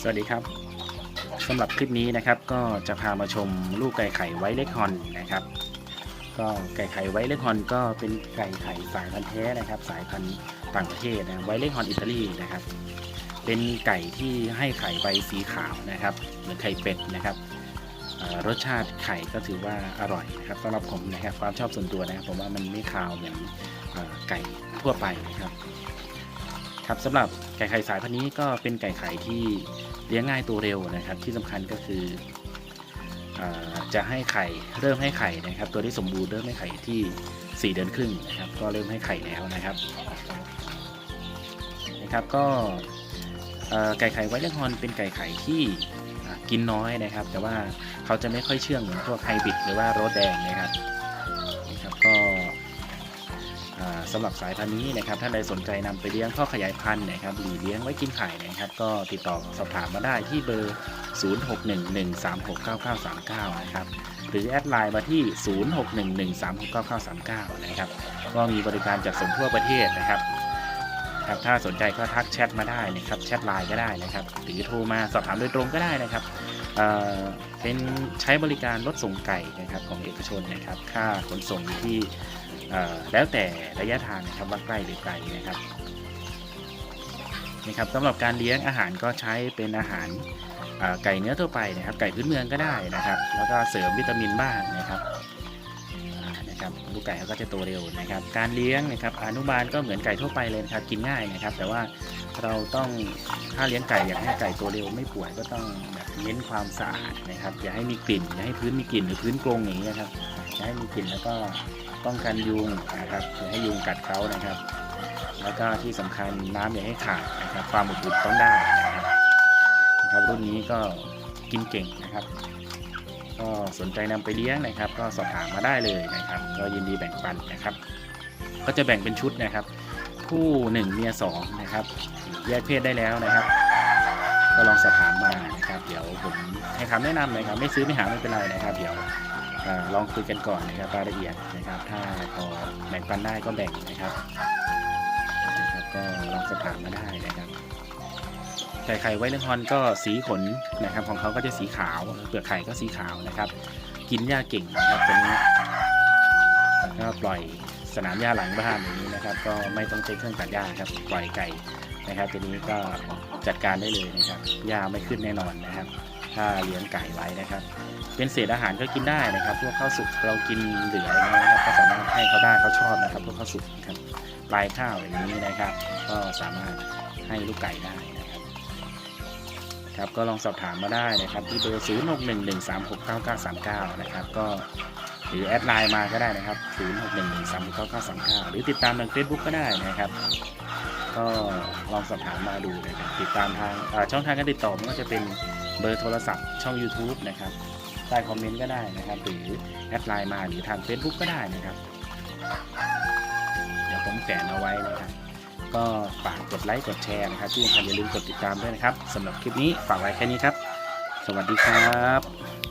สวัสดีครับสำหรับคลิปนี้นะครับก็จะพามาชมลูกไก่ไข่ไวเล็กฮอนนะครับ ก็ไก่ไข่ไวเล็กฮอนก็เป็นไก่ไข่สายพันธุ์แท้นะครับ สายพันธุ์ต่างประเทศนะไวเล็กฮอนอิตาลีนะครับ เป็นไก่ที่ให้ไข่ใบสีขาวนะครับเหมือนไข่เป็ดนะครับรสชาติไข่ก็ถือว่าอร่อยนะครับสำหรับผมนะครับความชอบส่วนตัวนะครับผมว่ามันไม่คาวเหมือนไก่ทั่วไปนะครับ ครับสำหรับไก่ไข่สายพันธุ์นี้ก็เป็นไก่ไข่ที่เลี้ยงง่ายตัวเร็วนะครับ ที่สำคัญก็คืออจะให้ไข่เริ่มให้ไข่นะครับ ตัวที่สมบูรณ์เริ่มให้ไข่ที่ 4 เดือนครึ่งนะครับ ก็เริ่มให้ไข่แล้วนะครับนะครับก็ไก่ไข่ไวท์เลงฮอนเป็นไก่ไข่ที่กินน้อยนะครับ แต่ว่าเขาจะไม่ค่อยเชื่องเหมือนพวกไฮบริดหรือว่าโรสแดงนะครับนะครับก็ สำหรับสายพันธุ์นี้นะครับท่านใดสนใจนำไปเลี้ยงข้อขยายพันธุ์นะครับหรือเลี้ยงไว้กินไข่นะครับก็ติดต่อสอบถามมาได้ที่เบอร์ 0611369939 นะครับหรือแอดไลน์มาที่ 0611369939 นะครับก็มีบริการจัดส่งทั่วประเทศนะครับ ครับ ถ้าสนใจก็ทักแชทมาได้นะครับแชทไลน์ก็ได้นะครับ หรือโทรมาสอบถามโดยตรงก็ได้นะครับเเป็นใช้บริการรถส่งไก่นะครับของเอกชนนะครับ ค่าขนส่งที่แล้วแต่ระยะทางนะครับว่าใกล้หรือไกลนะครับนะครับสำหรับการเลี้ยงอาหารก็ใช้เป็นอาหารไก่เนื้อทั่วไปนะครับ ไก่พื้นเมืองก็ได้นะครับ แล้วก็เสริมวิตามินบ้างนะครับ นะครับลูกไก่เขาก็จะโตเร็วนะครับ การเลี้ยงนะครับอนุบาลก็เหมือนไก่ทั่วไปเลยนะครับกินง่ายนะครับ แต่ว่าเราต้องถ้าเลี้ยงไก่อยากให้ไก่โตเร็วไม่ป่วยก็ต้องแบบเน้นความสะอาดนะครับ อย่าให้มีกลิ่นอย่าให้พื้นมีกลิ่นหรือพื้นกรงอย่างนี้นะครับอย่าให้มีกลิ่นแล้วก็ป้องกันยุงนะครับอย่าให้ยุงกัดเขานะครับ แล้วก็ที่สำคัญน้ำอย่าให้ขาดนะครับ ความอบอุ่นต้องได้นะครับนะครับรุ่นนี้ก็กินเก่งนะครับ ก็สนใจนำไปเลี้ยงนะครับ ก็สอบถามมาได้เลยนะครับ ก็ยินดีแบ่งปันนะครับ ก็จะแบ่งเป็นชุดนะครับ ผู้หนึ่งเมียสองนะครับแยกเพศได้แล้วนะครับ ก็ลองสอบถามมานะครับ เดี๋ยวผมให้คำแนะนำนะครับ ไม่ซื้อไม่หาไม่เป็นไรนะครับ เดี๋ยวอลองคุยกันก่อนนะครับรายละเอียดนะครับ ถ้าพอแบ่งปันได้ก็แบ่งนะครับนะครับก็ลองสอบถามมาได้นะครับ ไก่ไข่ไวเลงฮอนก็สีขนนะครับของเขาก็จะสีขาวเปลือกไข่ก็สีขาวนะครับ กินหญ้าเก่งนะครับตัวนี้ก็ปล่อยสนามหญ้าหลังบ้านอย่างนี้นะครับ ก็ไม่ต้องใช้เครื่องตัดหญ้าครับปล่อยไก่นะครับตัวนี้ก็จัดการได้เลยนะครับหญ้าไม่ขึ้นแน่นอนนะครับ ถ้าเลี้ยงไก่ไว้นะครับ เป็นเศษอาหารก็กินได้นะครับ พวกข้าวสุกเรากินเหลือนะครับก็สามารถให้เขาได้เขาชอบนะครับ พวกข้าวสุกครับปลายข้าวอย่างนี้นะครับ ก็สามารถให้ลูกไก่ได้ นะครับก็ลองสอบถามมาได้นะครับที่เบอร์ 0 6 1 1 3 6 9 9 3 9 นะครับก็หรือแอดไลน์มาก็ได้นะครับ 0 6 1 1 3 6 9 9 3 9 หรือติดตามทาง Facebook ก็ได้นะครับ ก็ลองสอบถามมาดูนะครับติดตามทางช่องทางการติดต่อมันก็จะเป็นเบอร์โทรศัพท์ช่อง YouTube นะครับใต้คอมเมนต์ก็ได้นะครับหรือแอดไลน์มาหรือทาง Facebook ก็ได้นะครับ เดี๋ยวผมแฝนเอาไว้นะครับ ก็ฝากกดไลค์กดแชร์นะครับที่สำคัญอย่าลืมกดติดตามด้วยนะครับสำหรับคลิปนี้ฝากไว้แค่นี้ครับ สวัสดีครับ